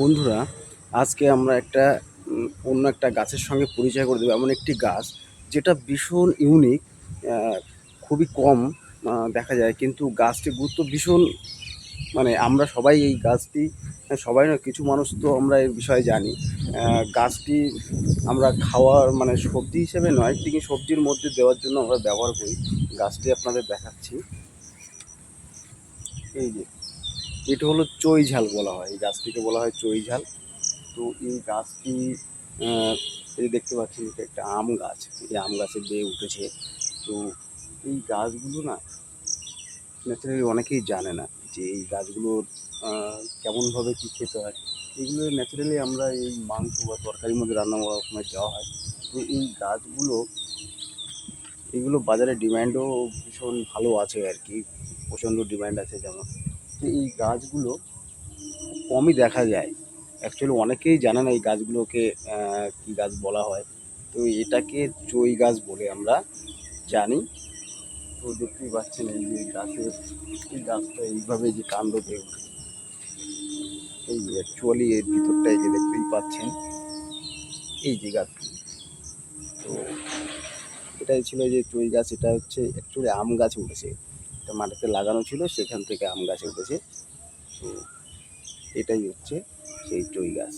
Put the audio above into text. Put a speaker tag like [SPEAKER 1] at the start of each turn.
[SPEAKER 1] বন্ধুরা, আজকে আমরা একটা অন্য একটা গাছের সঙ্গে পরিচয় করে দেবো। এমন একটি গাছ যেটা ভীষণ ইউনিক খুবই কম দেখা যায়। কিন্তু গাছটির গুরুত্ব ভীষণ মানে আমরা সবাই এই গাছটি, সবাই না কিছু মানুষ তো আমরা এর বিষয়ে জানি। গাছটি আমরা খাওয়ার মানে সবজি হিসেবে নয়, ঠিক সবজির মধ্যে দেওয়ার জন্য আমরা ব্যবহার করি। গাছটি আপনাদের দেখাচ্ছি। এই যে এটা হলো চই ঝাল বলা হয়। এই গাছটিকে বলা হয় চই ঝাল। তো এই গাছটি এই দেখতে পাচ্ছেন, এটা একটা আম গাছ। এই আম গাছে বেয়ে উঠেছে। তো এই গাছগুলো না ন্যাচারালি অনেকেই জানে না যে এই গাছগুলোর কেমনভাবে কী খেতে হয়। এগুলো ন্যাচারালি আমরা এই মাংস বা তরকারির মধ্যে রান্না করার সময় দেওয়া হয়। তো এই গাছগুলো, এগুলো বাজারে ডিমান্ডও ভীষণ ভালো আছে আর কি। প্রচণ্ড ডিমান্ড আছে যেমন। তো এই গাছগুলো কমই দেখা যায়। অ্যাকচুয়ালি অনেকেই জানে না এই গাছগুলোকে কী গাছ বলা হয়। তো এটাকে চই গাছ বলে আমরা জানি। তো দেখতেই পাচ্ছেন এই যে গাছের, এই গাছটা এইভাবে যে কাণ্ড উঠে এই অ্যাকচুয়ালি এর ভিতরটা এই যে দেখতেই পাচ্ছেন, এই যে গাছ তো এটাই ছিল যে চই গাছ, এটা হচ্ছে অ্যাকচুয়ালি আম গাছ উঠেছে এটা মাটিতে লাগানো ছিল, সেখান থেকে আম গাছে উঠেছে। তো এটাই হচ্ছে সেই চই গাছ